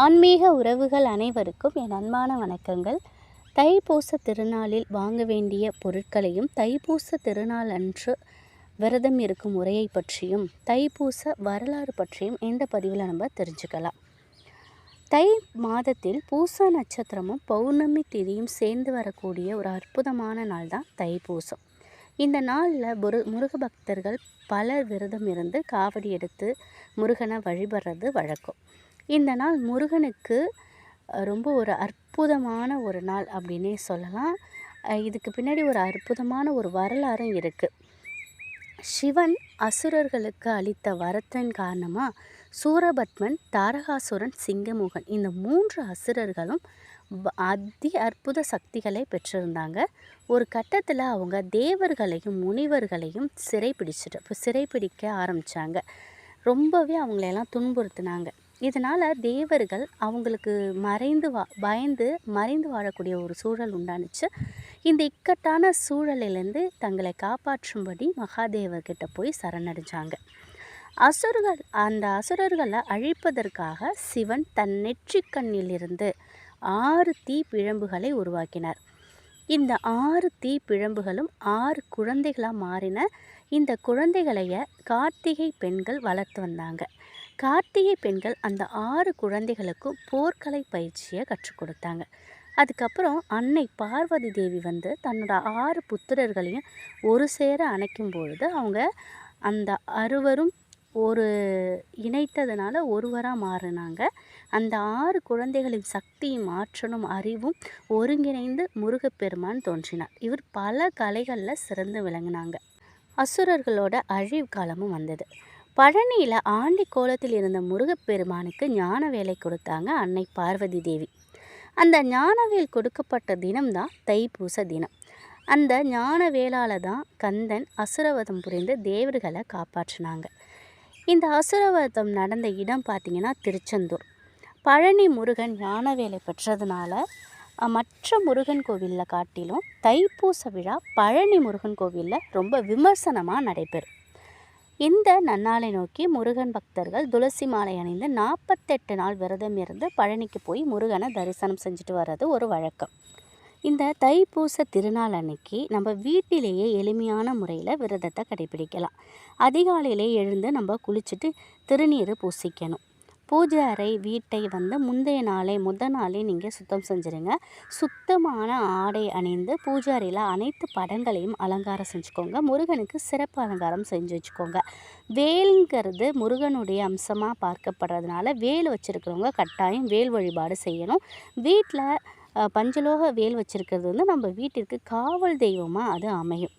ஆன்மீக உறவுகள் அனைவருக்கும் என் அன்பான வணக்கங்கள். தைப்பூச திருநாளில் வாங்க வேண்டிய பொருட்களையும் தைப்பூச திருநாள் அன்று விரதம் இருக்கும் முறையை பற்றியும் தைப்பூச வரலாறு பற்றியும் இந்த பதிவில் நம்ம தெரிஞ்சுக்கலாம். தை மாதத்தில் பூச நட்சத்திரமும் பௌர்ணமி திதியும் சேர்ந்து வரக்கூடிய ஒரு அற்புதமான நாள் தான் தைப்பூசம். இந்த நாளில் முரு முருக பக்தர்கள் பலர் விரதம் இருந்து காவடி எடுத்து முருகனை வழிபடுறது வழக்கம். இந்த நாள் முருகனுக்கு ரொம்ப ஒரு அற்புதமான ஒரு நாள் அப்படின்னே சொல்லலாம். இதுக்கு பின்னாடி ஒரு அற்புதமான ஒரு வரலாறும் இருக்குது சிவன் அசுரர்களுக்கு அளித்த வரத்தின் காரணமாக சூரபத்மன் தாரகாசுரன் சிங்கமுகன் இந்த மூன்று அசுரர்களும் வ- அதி அற்புத சக்திகளை பெற்றிருந்தாங்க. ஒரு கட்டத்தில் அவங்க தேவர்களையும் முனிவர்களையும் சிறைப்பிடிச்சிட்டு சிறைப்பிடிக்க ஆரம்பித்தாங்க ரொம்பவே அவங்களையெல்லாம் துன்புறுத்தினாங்க. இதனால் தேவர்கள் அவங்களுக்கு மறைந்து வா பயந்து மறைந்து வாழக்கூடிய ஒரு சூழல் உண்டானுச்சு. இந்த இக்கட்டான சூழலிலிருந்து தங்களை காப்பாற்றும்படி மகாதேவர்கிட்ட போய் சரணடைஞ்சாங்க. அசுரர்கள் அந்த அசுரர்களை அழிப்பதற்காக சிவன் தன் நெற்றிக்கண்ணிலிருந்து ஆறு தீ பிழம்புகளை உருவாக்கினார். இந்த ஆறு தீ பிழம்புகளும் ஆறு குழந்தைகளாக மாறின இந்த குழந்தைகளைய கார்த்திகை பெண்கள் வளர்த்து வந்தாங்க. கார்த்திகை பெண்கள் அந்த ஆறு குழந்தைகளுக்கும் போர்க்கலை பயிற்சியை கற்றுக் கொடுத்தாங்க. அதுக்கப்புறம் அன்னை பார்வதி தேவி வந்து தன்னோட ஆறு புத்திரர்களையும் ஒரு சேர அணைக்கும் பொழுது அவங்க அந்த அறுவரும் ஒரு இணைத்ததுனால ஒருவராக மாறினாங்க. அந்த ஆறு குழந்தைகளின் சக்தியும் ஆற்றலும் அறிவும் ஒருங்கிணைந்து முருகப்பெருமான் தோன்றினார். இவர் பல கலைகளில் சிறந்து விளங்கினாங்க. அசுரர்களோட அழிவு காலமும் வந்தது. பழனியில் ஆண்டி கோலத்தில் இருந்த முருகப்பெருமானுக்கு ஞான வேலை கொடுத்தாங்க அன்னை பார்வதி தேவி. அந்த ஞானவேல் கொடுக்கப்பட்ட தினம்தான் தைப்பூச தினம். அந்த ஞான வேளால் தான் கந்தன் அசுரவதம் புரிந்து தேவர்களை காப்பாற்றினாங்க. இந்த அசுரவதம் நடந்த இடம் பார்த்திங்கன்னா திருச்செந்தூர். பழனி முருகன் ஞான வேலை பெற்றதுனால மற்ற முருகன் கோவிலில் காட்டிலும் தைப்பூச விழா பழனி முருகன் கோவிலில் ரொம்ப விமர்சனமாக நடைபெறும். இந்த நன்னாளை நோக்கி முருகன் பக்தர்கள் துளசி மாலை அணிந்து நாற்பத்தெட்டு நாள் விரதம் இருந்து பழனிக்கு போய் முருகனை தரிசனம் செஞ்சுட்டு வர்றது ஒரு வழக்கம். இந்த தைப்பூச திருநாள் அன்னைக்கு நம்ம வீட்டிலேயே எளிமையான முறையில் விரதத்தை கடைபிடிக்கலாம். அதிகாலையிலே எழுந்து நம்ம குளிச்சுட்டு திருநீர் பூசிக்கணும். பூஜை அறை வீட்டை வந்து முந்தைய நாளே முத நாளே நீங்கள் சுத்தம் செஞ்சுருங்க. சுத்தமான ஆடை அணிந்து பூஜை அறையில் அனைத்து படங்களையும் அலங்காரம் செஞ்சுக்கோங்க. முருகனுக்கு சிறப்பு அலங்காரம் செஞ்சு வச்சுக்கோங்க. வேலுங்கிறது முருகனுடைய அம்சமாக பார்க்கப்படுறதுனால வேல் வச்சுருக்கிறவங்க கட்டாயம் வேல் வழிபாடு செய்யணும். வீட்டில் பஞ்சலோக வேல் வச்சுருக்கிறது வந்து நம்ம வீட்டிற்கு காவல் தெய்வமாக அது அமையும்.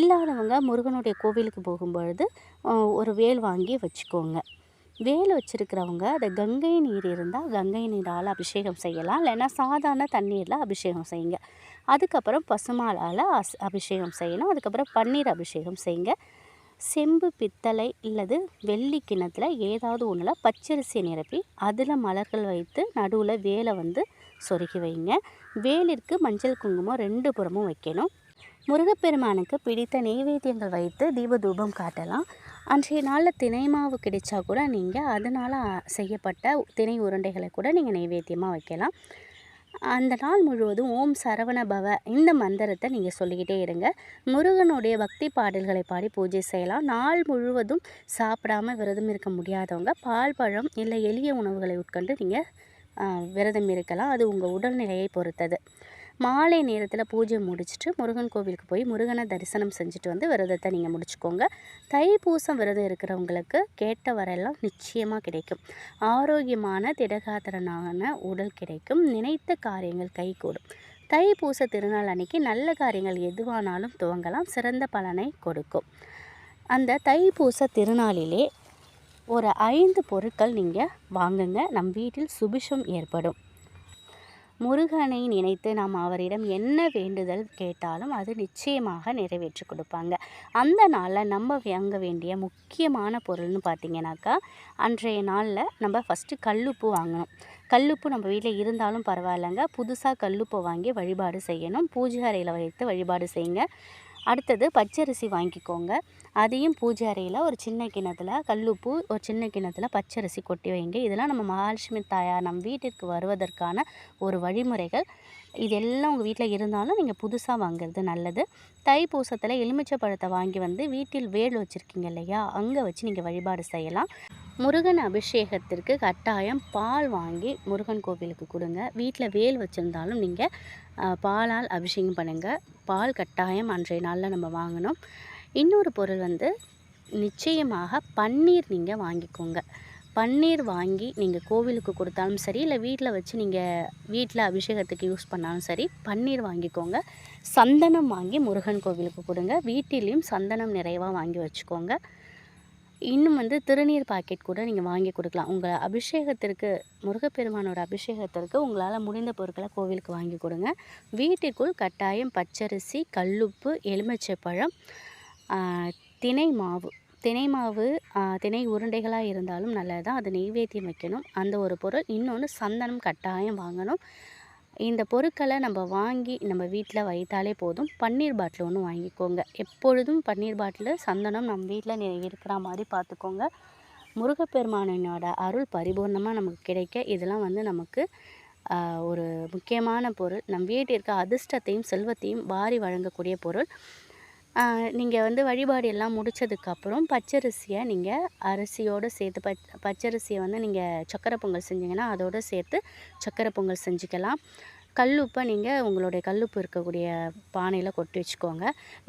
இல்லாதவங்க முருகனுடைய கோவிலுக்கு போகும்பொழுது ஒரு வேல் வாங்கி வச்சுக்கோங்க. வேல் வச்சுருக்கிறவங்க அதை கங்கை நீர் இருந்தால் கங்கை நீரால் அபிஷேகம் செய்யலாம். இல்லைன்னா சாதாரண தண்ணீரில் அபிஷேகம் செய்யுங்க. அதுக்கப்புறம் பசுமாலால் அஸ் அபிஷேகம் செய்யணும். அதுக்கப்புறம் பன்னீர் அபிஷேகம் செய்யுங்க. செம்பு பித்தளை இல்லது வெள்ளி கிணத்துல ஏதாவது ஒன்றில் பச்சரிசியை நிரப்பி அதில் மலர்கள் வைத்து நடுவில் வேலை வந்து சொருகி வைங்க. வேலிற்கு மஞ்சள் குங்குமம் ரெண்டு புறமும் வைக்கணும். முருகப்பெருமானுக்கு பிடித்த நெய்வேத்தியங்கள் வைத்து தீபதூபம் காட்டலாம். அன்றைய நாளில் தினை மாவு கிடைச்சா கூட நீங்கள் அதனால் செய்யப்பட்ட திணை உருண்டைகளை கூட நீங்கள் நைவேத்தியமாக வைக்கலாம். அந்த நாள் முழுவதும் ஓம் சரவண பவ இந்த மந்திரத்தை நீங்கள் சொல்லிக்கிட்டே இருங்க. முருகனுடைய பக்தி பாடல்களை பாடி பூஜை செய்யலாம். நாள் முழுவதும் சாப்பிடாம விரதம் இருக்க முடியாதவங்க பால் பழம் இல்லை எளிய உணவுகளை உட்கொண்டு நீங்கள் விரதம் இருக்கலாம். அது உங்கள் உடல்நிலையை பொறுத்தது. மாலை நேரத்தில் பூஜை முடிச்சுட்டு முருகன் கோவிலுக்கு போய் முருகனை தரிசனம் செஞ்சுட்டு வந்து விரதத்தை நீங்கள் முடிச்சுக்கோங்க. தைப்பூசம் விரதம் இருக்கிறவங்களுக்கு கேட்ட வரையெல்லாம் நிச்சயமாக கிடைக்கும். ஆரோக்கியமான திடகாத்திரனான உடல் கிடைக்கும். நினைத்த காரியங்கள் கைகூடும். பூச திருநாள் அன்னைக்கு நல்ல காரியங்கள் எதுவானாலும் துவங்கலாம். சிறந்த பலனை கொடுக்கும். அந்த தைப்பூச திருநாளிலே ஒரு ஐந்து பொருட்கள் நீங்கள் வாங்குங்க. நம் வீட்டில் சுபிஷம் ஏற்படும். முருகனை நினைத்து நாம் அவரிடம் என்ன வேண்டுதல் கேட்டாலும் அது நிச்சயமாக நிறைவேற்றி கொடுப்பாங்க. அந்த நாளில் நம்ம வாங்க வேண்டிய முக்கியமான பொருள்னு பார்த்தீங்கன்னாக்கா அன்றைய நாளில் நம்ம ஃபஸ்ட்டு கல்லுப்பு வாங்கணும். கல்லுப்பு நம்ம வீட்டில் இருந்தாலும் பரவாயில்லைங்க. புதுசாக கல்லுப்பை வாங்கி வழிபாடு செய்யணும். பூஜை அறையில் வைத்து வழிபாடு செய்யுங்க. அடுத்தது பச்சரிசி வாங்கிக்கோங்க. அதையும் பூஜை அறையில் ஒரு சின்ன கிணத்துல கல்லுப்பு ஒரு சின்ன கிணத்துல பச்சரிசி கொட்டி வைங்க. இதெல்லாம் நம்ம மகாலட்சுமி தாயார் நம் வீட்டிற்கு வருவதற்கான ஒரு வழிமுறைகள். இதெல்லாம் உங்கள் வீட்டில் இருந்தாலும் நீங்கள் புதுசாக வாங்குறது நல்லது. தை பூசத்தில் எலுமிச்சை பழத்தை வாங்கி வந்து வீட்டில் வேல் வச்சுருக்கீங்க இல்லையா? அங்கே வச்சு நீங்கள் வழிபாடு செய்யலாம். முருகன் அபிஷேகத்திற்கு கட்டாயம் பால் வாங்கி முருகன் கோவிலுக்கு கொடுங்க. வீட்டில் வேல் வச்சுருந்தாலும் நீங்கள் பாலால் அபிஷேகம் பண்ணுங்கள் பால் கட்டாயம் அன்றைய நாளில் நம்ம வாங்கணும். இன்னொரு பொருள் வந்து நிச்சயமாக பன்னீர் நீங்கள் வாங்கிக்கோங்க. பன்னீர் வாங்கி நீங்கள் கோவிலுக்கு கொடுத்தாலும் சரி இல்லை வீட்டில் வச்சு நீங்கள் வீட்டில் அபிஷேகத்துக்கு யூஸ் பண்ணாலும் சரி பன்னீர் வாங்கிக்கோங்க. சந்தனம் வாங்கி முருகன் கோவிலுக்கு கொடுங்க. வீட்டிலையும் சந்தனம் நிறைவாக வாங்கி வச்சுக்கோங்க. இன்னும் வந்து திருநீர் பாக்கெட் கூட நீங்கள் வாங்கி கொடுக்கலாம். உங்கள் அபிஷேகத்திற்கு முருகப்பெருமானோட அபிஷேகத்திற்கு உங்களால் முடிந்த பொருட்களை கோவிலுக்கு வாங்கி கொடுங்க. வீட்டிற்குள் கட்டாயம் பச்சரிசி கல்லுப்பு எலுமிச்சைப்பழம் தினை மாவு. தினை மாவு தினை உருண்டைகளாக இருந்தாலும் நல்லது தான் அது நெய்வேத்தியம் வைக்கணும். அந்த ஒரு பொருள். இன்னொன்று சந்தனம் கட்டாயம் வாங்கணும். இந்த பொருட்களை நம்ம வாங்கி நம்ம வீட்டில் வைத்தாலே போதும். பன்னீர் பாட்டில் ஒன்று வாங்கிக்கோங்க. எப்பொழுதும் பன்னீர் பாட்டில் சந்தனம் நம்ம வீட்டில் இருக்கிற மாதிரி பார்த்துக்கோங்க. முருகப்பெருமானனோட அருள் பரிபூர்ணமாக நமக்கு கிடைக்க இதெல்லாம் வந்து நமக்கு ஒரு முக்கியமான பொருள். நம் வீட்டிற்கு அதிர்ஷ்டத்தையும் செல்வத்தையும் வாரி வழங்கக்கூடிய பொருள். நீங்கள் வந்து வழிபாடு எல்லாம் முடித்ததுக்கப்புறம் பச்சரிசியை நீங்கள் அரிசியோடு சேர்த்து பச் பச்சரிசியை வந்து நீங்கள் சக்கரை பொங்கல் செஞ்சிங்கன்னா அதோடு சேர்த்து சக்கரை பொங்கல் செஞ்சுக்கலாம். கல்லுப்பை நீங்கள் உங்களுடைய கல்லுப்பு இருக்கக்கூடிய பானையில் கொட்டி வச்சுக்கோங்க.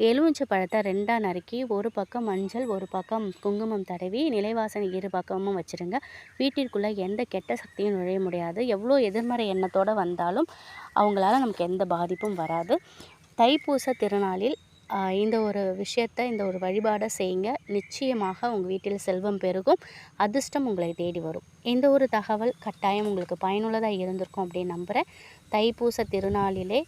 எலுமிச்சை பழத்தை ரெண்டாக நறுக்கி ஒரு பக்கம் மஞ்சள் ஒரு பக்கம் குங்குமம் தடவி நிலைவாசனை இரு பக்கமும் வச்சுருங்க. வீட்டிற்குள்ளே எந்த கெட்ட சக்தியும் நுழைய முடியாது. எவ்வளோ எதிர்மறை எண்ணத்தோடு வந்தாலும் அவங்களால நமக்கு எந்த பாதிப்பும் வராது. தைப்பூச திருநாளில் இந்த ஒரு விஷயத்த இந்த ஒரு வழிபாடை செய்யுங்க. நிச்சயமாக உங்கள் வீட்டில் செல்வம் பெருகும். அதிர்ஷ்டம் உங்களை தேடி வரும். இந்த ஒரு தகவல் கட்டாயம் உங்களுக்கு பயனுள்ளதாக இருந்திருக்கும் அப்படின்னு நம்புகிறேன் தைப்பூச திருநாளிலே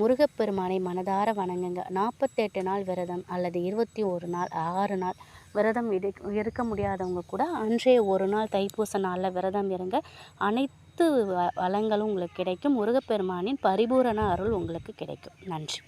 முருகப்பெருமானை மனதார வணங்குங்க. நாற்பத்தெட்டு நாள் விரதம் அல்லது இருபத்தி ஒரு நாள் ஆறு நாள் விரதம் இரு இருக்க முடியாதவங்க கூட அன்றைய ஒரு நாள் தைப்பூச நாளில் விரதம் இருங்க. அனைத்து வளங்களும் உங்களுக்கு கிடைக்கும். முருகப்பெருமானின் பரிபூரண அருள் உங்களுக்கு கிடைக்கும். நன்றி.